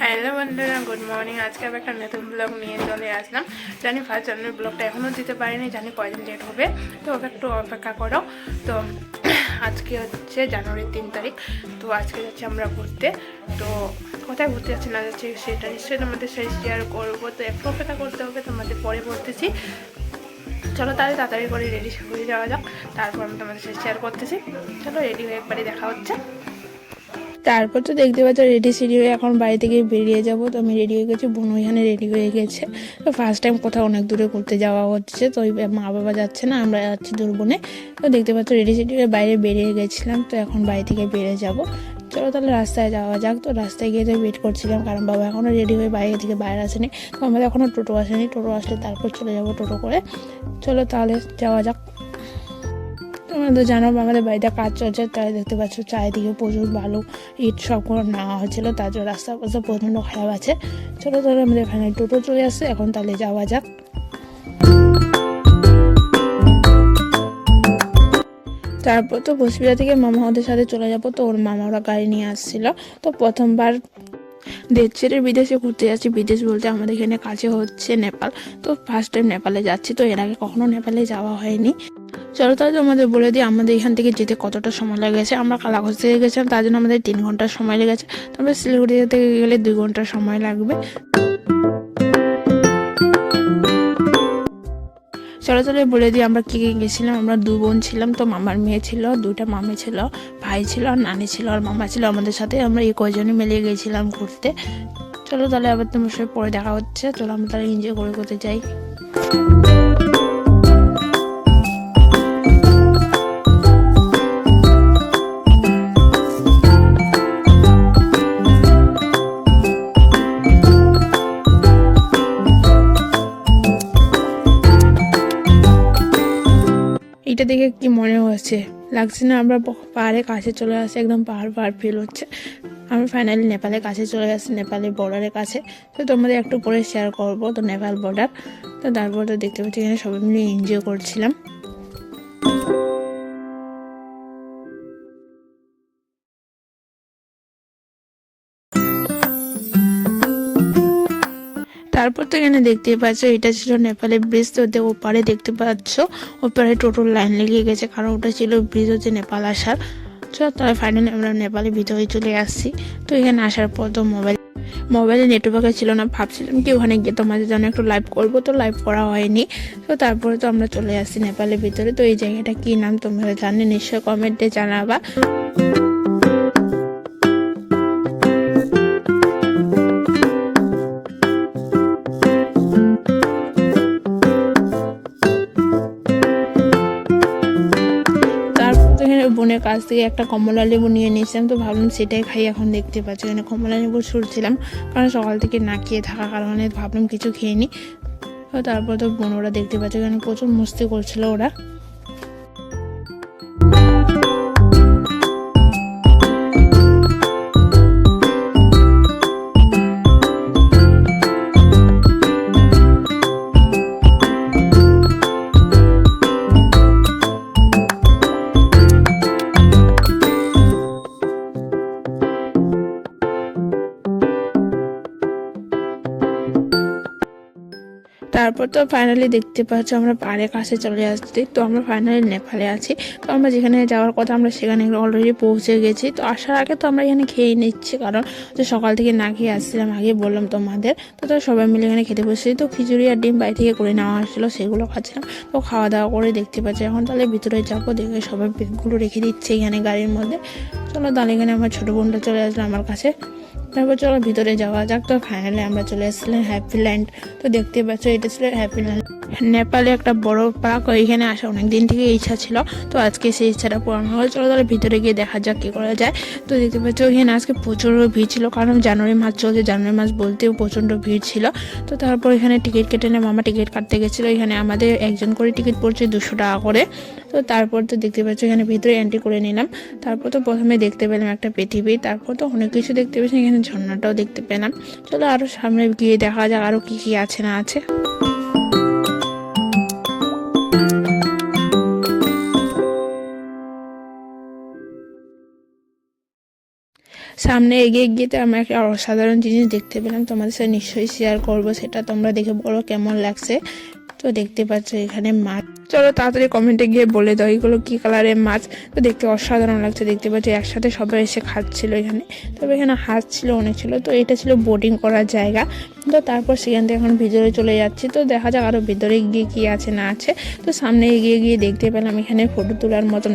Hello বন্ধুরা, good morning. আজকে আবার একটা নতুন ব্লগ নিয়ে চলে আসলাম। জানি ফার্স্ট জানুয়ারি ব্লগটা এখনও দিতে পারিনি, জানি কয়দিন লেট হবে। তো ওকে একটু অপেক্ষা করো। তো আজকে হচ্ছে জানুয়ারির তিন তারিখ। তো আজকে যাচ্ছি আমরা ঘুরতে। তো কোথায় ঘুরতে যাচ্ছি না যাচ্ছি সেটা নিশ্চয়ই তোমাদের সেই শেয়ার করব। তো একটু অপেক্ষা করতে হবে, তোমাদের পরে বলতেছি। চলো তাহলে তাড়াতাড়ি করে রেডি হয়ে যাওয়া যাক। তারপর আমি তোমাদের সাথে শেয়ার করতেছি। চলো রেডি হয়ে একবারই দেখা হচ্ছে। তারপর তো দেখতে পাচ্ছ রেডি সেডি হয়ে এখন বাড়ি থেকে বেরিয়ে যাব। তো আমি রেডি হয়ে গেছি, বোন ওইখানে রেডি হয়ে গেছে। তো ফার্স্ট টাইম কোথাও অনেক দূরে ঘুরতে যাওয়া হচ্ছে। তো ওই মা বাবা যাচ্ছে না, আমরা যাচ্ছি দূরবনে। তো দেখতে পাচ্ছ রেডি সেডি হয়ে বাইরে বেরিয়ে গেছিলাম। তো এখন বাড়ি থেকে বেরিয়ে যাব। চলো তাহলে রাস্তায় যাওয়া যাক। তো রাস্তায় গিয়ে তো ওয়েট করছিলাম, কারণ বাবা এখনও রেডি হয়ে বাইরে থেকে বাইরে আসেনি। তো আমাদের এখনও টোটো আসেনি। টোটো আসলে তারপর চলে যাব টোটো করে। চলো তাহলে যাওয়া যাক। তোমরা তো জানো আমাদের বাড়িতে কাজ চলছে, তাই দেখতে পাচ্ছ চারিদিকে প্রচুর বালু, ইট সবগুলো নেওয়া হয়েছিল, তার জন্য রাস্তা অবস্থা প্রচণ্ড খারাপ আছে। চলো তাহলে আমাদের এখানে টোটো চলে আসছে, এখন তাহলে যাওয়া যাক। তারপর তো বসবিরা থেকে মামা ওদের সাথে চলে যাব, তো ওর মামা ওরা গাড়ি নিয়ে আসছিল। তো প্রথমবার দেশ ছেড়ে বিদেশে ঘুরতে যাচ্ছি, বিদেশ বলতে আমাদের এখানে কাছে হচ্ছে নেপাল। তো ফার্স্ট টাইম নেপালে যাচ্ছি, তো এর আগে কখনো নেপালে যাওয়া হয়নি। চলো তাহলে তোমাদের বলে দিই, আমাদের এখান থেকে যেতে কতটা সময় লেগেছে। আমরা কালাঘর থেকে গেছিলাম, তার জন্য আমাদের তিন ঘণ্টার সময় লেগেছে। তারপরে শিলিগুড়ি থেকে গেলে দুই ঘণ্টার সময় লাগবে। চলো তাহলে বলে দিই, আমরা কী কী গেছিলাম? আমরা দু বোন ছিলাম, তো মামার মেয়ে ছিল, দুইটা মামে ছিল, ভাই ছিল, আর নানি ছিল, আর মামা ছিল। আমাদের সাথে আমরা এই কয়জনে মিলিয়ে গেছিলাম ঘুরতে। চলো তাহলে আবার তোমার সাথে পরে দেখা হচ্ছে, চলো আমরা তাহলে এনজয় করে করতে যাই। এটা দেখে কি মনে হচ্ছে? লাগছে না আমরা পাহাড়ে কাছে চলে আসছি একদম পাহাড় পাহাড় ফিল হচ্ছে। আমি ফাইনালি নেপালের কাছে চলে আসছি নেপালের বর্ডারের কাছে। তো তোমাদের একটু পরে শেয়ার করব, তো নেপাল বর্ডার তো তারপর তো দেখতে পাচ্ছি এখানে সবাই মিলে এনজয় করছিলাম। তারপর তো এখানে দেখতেই পাচ্ছ, এটা ছিল নেপালের ব্রিজ, তো ওপারে দেখতে পাচ্ছ, ওপারে টোটোর লাইন লেগে গেছে, কারণ ওটা ছিল ব্রিজ হচ্ছে নেপাল আসার। তো তাহলে ফাইনালি আমরা নেপালের ভিতরে চলে আসছি। তো এখানে আসার পর তো মোবাইল মোবাইলে নেটওয়ার্ক ছিল না, ভাবছিলাম কি ওখানে গিয়ে তোমাদের জন্য একটু লাইভ করব, তো লাইভ করা হয়নি। তো তারপরে তো আমরা চলে আসছি নেপালের ভিতরে। তো এই জায়গাটা কি নাম তোমরা জানে নিশ্চয় কমেন্টে জানাবা। বোনের কাছ থেকে একটা কমলা লেবু নিয়ে নিয়েছিলাম, তো ভাবলাম সেটাই খাই, এখন দেখতে পাচ্ছি। এখানে কমলা লেবু ছুটছিলাম কারণ সকাল থেকে না খেয়ে থাকার কারণে ভাবলাম কিছু খেয়ে নিই তারপর তো বোন ওরা দেখতে পাচ্ছে এখানে প্রচুর মস্তি করছিল ওরা। তারপর তো ফাইনালি দেখতে পাচ্ছ আমরা পাহাড়ের কাছে চলে আসছি। তো আমরা ফাইনালি নেপালে আছি। তো আমরা যেখানে যাওয়ার কথা আমরা সেখানে অলরেডি পৌঁছে গেছি। তো আসার আগে তো আমরা এখানে খেয়ে নিচ্ছি, কারণ তো সকাল থেকে না খেয়ে আসছিলাম, আগে বললাম তোমাদের। তো তো সবাই মিলে এখানে খেতে বসেছি তো খিচুড়ি আর ডিম বাড়ি থেকে করে নেওয়া হয়েছিলো, সেগুলো খাচ্ছিলাম। তো খাওয়া দাওয়া করে দেখতে পাচ্ছি, এখন তাহলে ভিতরে যাব, দেখে সবাই ব্যাগগুলো রেখে দিচ্ছে এখানে গাড়ির মধ্যে। চলো তাহলে এখানে আমার ছোটো বোনটা চলে আসলো আমার কাছে। তারপর চলো ভিতরে যাওয়া যাক। তো ফাইনালি আমরা চলে এসেছিলাম হ্যাপি ল্যান্ড তো দেখতে পাচ্ছ, এটা ছিল হ্যাপি ল্যান্ড নেপালে একটা বড় পার্ক এখানে আসা অনেক দিন থেকে ইচ্ছা ছিল। তো আজকে সেই ইচ্ছাটা পূরণ হলো। চলো তাহলে ভিতরে গিয়ে দেখা যাক কী করা যায়। তো দেখতে পাচ্ছ এখানে আজকে প্রচণ্ড ভিড় ছিল। কারণ জানুয়ারি মাস চলছে, জানুয়ারি মাস বলতেও প্রচণ্ড ভিড় ছিল। তো তারপর এখানে টিকিট কেটে নিয়ে মামা টিকিট কাটতে গেছিল। এখানে আমাদের একজন করে টিকিট পড়ছে দুশো টাকা করে। তো তারপর তো দেখতে পাচ্ছ এখানে ভিতরে এন্ট্রি করে নিলাম। তারপর তো প্রথমে দেখতে পেলাম একটা পৃথিবী তারপর তো অনেক কিছু দেখতে পেয়েছি, এখানে ঝর্ণাটাও দেখতে পেলাম। চলো আরও সামনে গিয়ে দেখা যাক আরও কী কী আছে না আছে। সামনে এগিয়ে গিয়ে তো আমরা একটা অসাধারণ জিনিস দেখতে পেলাম, তোমাদের সাথে নিশ্চয়ই শেয়ার করব, সেটা তোমরা দেখে বলো কেমন লাগছে। তো দেখতে পাচ্ছ এখানে মাছ চলো তাড়াতাড়ি কমেন্টে গিয়ে বলে দাও এগুলো কি কালারের মাছ। তো দেখতে অসাধারণ লাগছে, দেখতে পাচ্ছি একসাথে সবাই এসে খাচ্ছিল এখানে। তবে এখানে হাত ছিল, অনেক ছিল, তো এটা ছিল বোটিং করার জায়গা। তো তারপর সেখান থেকে এখন ভিতরে চলে যাচ্ছি। তো দেখা যাক আরও ভিতরে গিয়ে কী আছে, না আছে। তো সামনে এগিয়ে গিয়ে দেখতে পেলাম এখানে ফটো তোলার মতন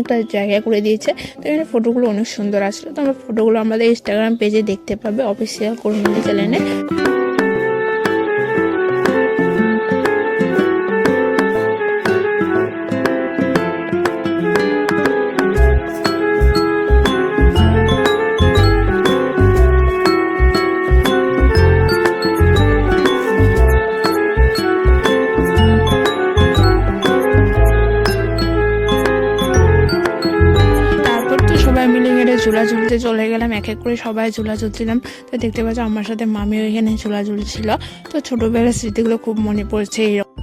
একটা জায়গা করে দিয়েছে। তো এখানে ফটোগুলো অনেক সুন্দর আসলো। তো আমরা ফটোগুলো আমাদের ইনস্টাগ্রাম পেজে দেখতে পাবে অফিসিয়াল কর্মী চ্যানেলে ঝুলতে চলে গেলাম, এক এক করে সবাই ঝুলা ঝুলছিলাম তো দেখতে পাচ্ছ আমার সাথে মামিও এখানে ঝুলা ঝুলছিল তো ছোটবেলার স্মৃতিগুলো খুব মনে পড়ছে এইরকম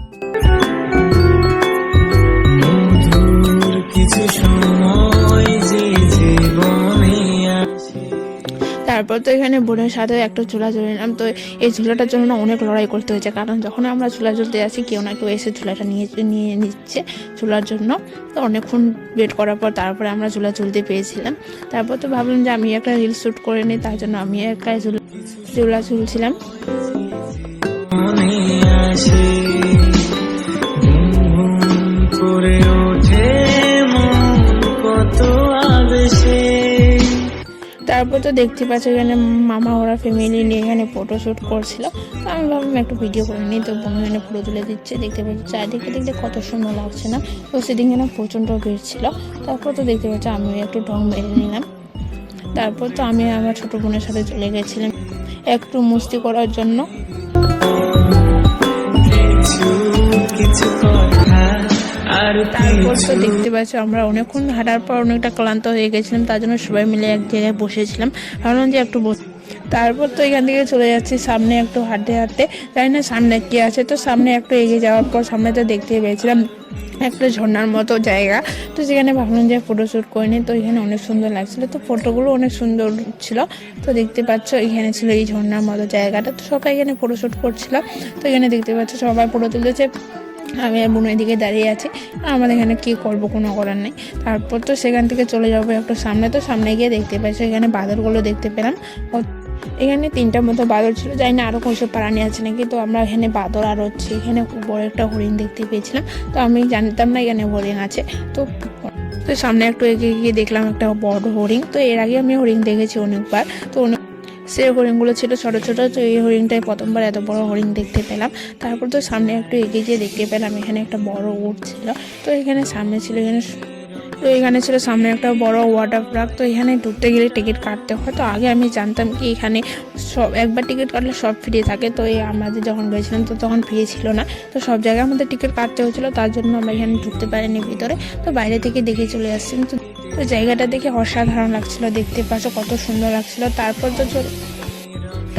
কিছু সময় যে জীবনে তারপর তো এখানে বোনের সাথে একটা চুলা জ্বলে নিলাম। তো এই চুলাটার জন্য না অনেক লড়াই করতে হয়েছে। কারণ যখন আমরা চুলা জ্বলতে আসি কেউ না কেউ এসে চুলাটা নিয়ে নিয়ে নিচ্ছে চুলার জন্য। তো অনেকক্ষণ ওয়েট করার পর তারপরে আমরা চুলা জ্বলতে পেয়েছিলাম তারপর তো ভাবলাম যে আমি একটা রিল শ্যুট করে নিই, তার জন্য আমি একটা চুলা চুলা ঝুলছিলাম তারপর তো দেখতে পাচ্ছ এখানে মামা ওরা ফ্যামিলি নিয়ে এখানে ফটো শ্যুট করছিল। তো আমি ভাবলাম একটু ভিডিও করে নিই। তো বোন এখানে ফটো তুলে দিচ্ছে। দেখতে পাচ্ছি চারিদিকে দেখতে কত সুন্দর লাগছে না? তো সেদিন যেন প্রচণ্ড ভিড় ছিল। তারপর তো দেখতে পাচ্ছি আমি একটু ঢং মেরে নিলাম। তারপর তো আমি আমার ছোটো বোনের সাথে চলে গেছিলাম একটু মস্তি করার জন্য। কিছু কথা আর তারপর তো দেখতে পাচ্ছ আমরা অনেকক্ষণ হাঁটার পর অনেকটা ক্লান্ত হয়ে গেছিলাম তার জন্য সবাই মিলে এক জায়গায় বসেছিলাম। ভাবলাম যে একটু বস তারপর তো এখান থেকে চলে যাচ্ছি সামনে একটু হাঁটতে হাঁটতে। জানি না সামনে কি আছে তো সামনে একটু এগিয়ে যাওয়ার পর সামনে তো দেখতে পেয়েছিলাম একটা ঝর্ণার মতো জায়গা। তো সেখানে ভাবলাম যে ফটো শ্যুট করে নিই তো এখানে অনেক সুন্দর লাগছিল। তো ফটোগুলো অনেক সুন্দর ছিল তো দেখতে পাচ্ছ এখানে ছিল এই ঝর্ণার মতো জায়গাটা। তো সবাই এখানে ফটো শ্যুট করছিল তো এখানে দেখতে পাচ্ছ সবাই ফটো তুলেছে আমি আর বোনের দিকে দাঁড়িয়ে আছি। আমাদের এখানে কী করব কোনো করার নেই। তারপর তো সেখান থেকে চলে যাব একটু সামনে। তো সামনে গিয়ে দেখতে পাচ্ছি এখানে বাদরগুলো দেখতে পেলাম। এখানে তিনটার মতো বাদর ছিল। জানি না আরও কোনো প্রাণী আছে নাকি। তো আমরা এখানে বাদর আর হচ্ছে এখানে বড় একটা হরিণ দেখতে পেয়েছিলাম। তো আমি জানতাম না এখানে হরিণ আছে। তো তো সামনে একটু এগিয়ে গিয়ে দেখলাম একটা বড় হরিণ। তো এর আগে আমি হরিণ দেখেছি অনেকবার। তো অনেক সেই হরিণগুলো ছিল ছোটো ছোটো, তো এই হরিণটাই প্রথমবার এত বড় হরিণ দেখতে পেলাম। তারপর তো সামনে একটু এগিয়ে গিয়ে দেখতে পেলাম, এখানে একটা বড় উট ছিল। তো এখানে সামনে ছিল, এখানে তো এখানে ছিল সামনে একটা বড় ওয়াটার পার্ক তো এখানে ঢুকতে গেলে টিকিট কাটতে হয়। তো আগে আমি জানতাম কি এখানে সব, একবার টিকিট কাটলে সব ফ্রি থাকে। তো এই আমাদের যখন গেছিলাম, তো তখন ফ্রি ছিল না। তো সব জায়গায় আমাদের টিকিট কাটতে হয়েছিল তার জন্য আমরা এখানে ঢুকতে পারিনি ভিতরে। তো বাইরে থেকে দেখে চলে আসছি। তো তো জায়গাটা দেখে অসাধারণ লাগছিল দেখতে পাচ্ছ কত সুন্দর লাগছিল। তারপর তো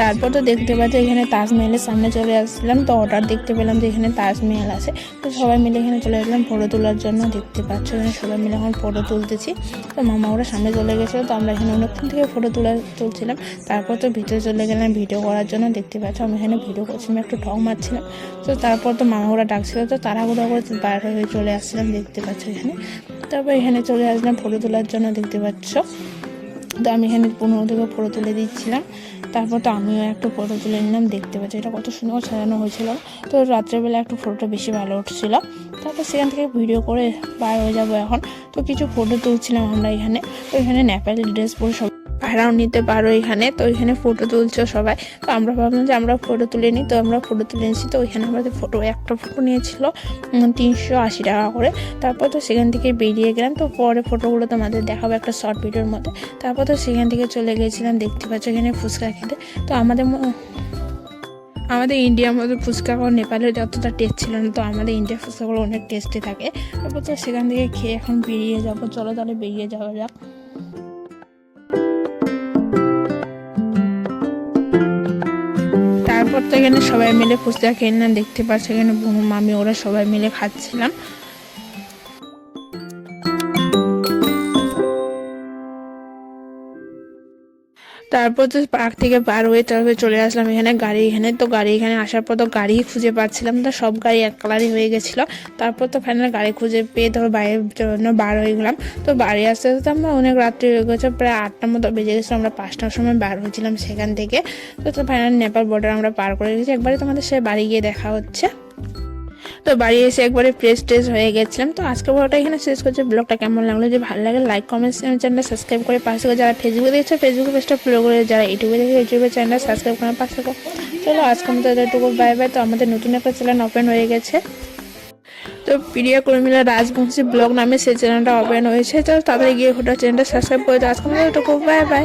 তারপর তো দেখতে পাচ্ছি এখানে তাজমহলের সামনে চলে আসলাম। তো অর্ডার দেখতে পেলাম যে এখানে তাজমহল আছে। তো সবাই মিলে এখানে চলে আসলাম ফটো তোলার জন্য। দেখতে পাচ্ছ এখানে সবাই মিলে এখন ফটো তুলতেছি। তো মামা ওরা সামনে চলে গেছিল। তো আমরা এখানে অনেকক্ষণ থেকে ফটো তোলা তুলছিলাম। তারপর তো ভিতরে চলে গেলাম ভিডিও করার জন্য। দেখতে পাচ্ছ আমি এখানে ভিডিও করছিলাম একটু ঢং মারছিলাম। তো তারপর তো মামা ওরা ডাকছিল। তো তাড়াহুড়ো করে বার হয়ে চলে আসছিলাম। দেখতে পাচ্ছ এখানে। তারপর এখানে চলে আসলাম ফটো তোলার জন্য। দেখতে পাচ্ছ তো আমি এখানে পনেরো থেকে ফটো তুলে দিচ্ছিলাম। তারপর তো আমিও একটা ফটো তুলে নিলাম, দেখতে পাচ্ছি। এটা কত সুন্দর সাজানো হয়েছিল। তো রাত্রেবেলা একটু ফটোটা বেশি ভালো উঠছিল। তারপর সেখান থেকে ভিডিও করে বার হয়ে যাব এখন। তো কিছু ফটো তুলছিলাম আমরা এখানে। তো এখানে নেপালি ড্রেস পরে সব ভাড়াও নিতে পারো এখানে, তো ওইখানে ফটো তুলছো সবাই। তো আমরা ভাবলাম যে আমরা ফটো তুলে নিই, তো আমরা ফটো তুলে নিয়েছি, তো ওইখানে আমাদের ফটো একটা ফটো নিয়েছিল তিনশো আশি টাকা করে। তারপর তো সেখান থেকে বেরিয়ে গেলাম, তো পরে ফটোগুলো তোমাদের দেখাবো একটা শর্ট ভিডিওর মধ্যে। তারপর তো সেখান থেকে চলে গেছিলাম, দেখতে পাচ্ছ এখানে ফুচকা খেতে। তো আমাদের আমাদের ইন্ডিয়ার মধ্যে ফুচকা খাওয়া নেপালের যতটা টেস্ট ছিল না, তো আমাদের ইন্ডিয়ার ফুচকাগুলো অনেক টেস্টি থাকে। তারপর তো সেখান থেকে খেয়ে এখন বেরিয়ে যাব, চলো তাহলে বেরিয়ে যাওয়া যাক। তারপর গেলে সবাই মিলে ফুচকা খেয়ে নিলাম, দেখতে পাচ্ছে এখানে মামি, ওরা সবাই মিলে খাচ্ছিলাম। তারপর তো পার্ক থেকে বার হয়ে তারপরে চলে আসলাম এখানে গাড়ি এখানে। তো গাড়ি এখানে আসার পর তো গাড়ি খুঁজে পাচ্ছিলাম। তো সব গাড়ি এক কালারই হয়ে গেছিল। তারপর তো ফাইনাল গাড়ি খুঁজে পেয়ে ধরো বাইরের জন্য বার হয়ে গেলাম। তো বাড়ি আসতে আসতে আমরা অনেক রাত্রি হয়ে গেছে, প্রায় আটটার মতো বেজে গেছিল। আমরা পাঁচটার সময় বার হয়েছিলাম সেখান থেকে। তো তো ফাইনাল নেপাল বর্ডার আমরা পার করে গেছি। একবারে তোমাদের সে বাড়ি গিয়ে দেখা হচ্ছে। তো বাড়ি এসে একবারে ফ্রেশ ট্রেশ হয়ে গেছিলাম। তো আজকে ব্লগটা এখানে শেষ করছি। ব্লগটা কেমন লাগল যদি ভালো লাগে লাইক কমেন্ট চ্যানেলটা সাবস্ক্রাইব করে পাশে যারা ফেসবুকে দেখছে ফেসবুক পেজটা ফলো করে যারা ইউটিউবে দেখে ইউটিউবের চ্যানেলটা সাবস্ক্রাইব করে পাশে চলো আজকে মতো এতটুকু। বাই বাই তো আমাদের নতুন একটা চ্যানেল ওপেন হয়ে গেছে। তো প্রিয়া কর্মীরা রাজবংশী ব্লগ নামে সেই চ্যানেলটা ওপেন হয়েছে। তো তাদের গিয়ে ওটা চ্যানেলটা সাবস্ক্রাইব করে তো আজকে মতো এতটুকু। Bye bye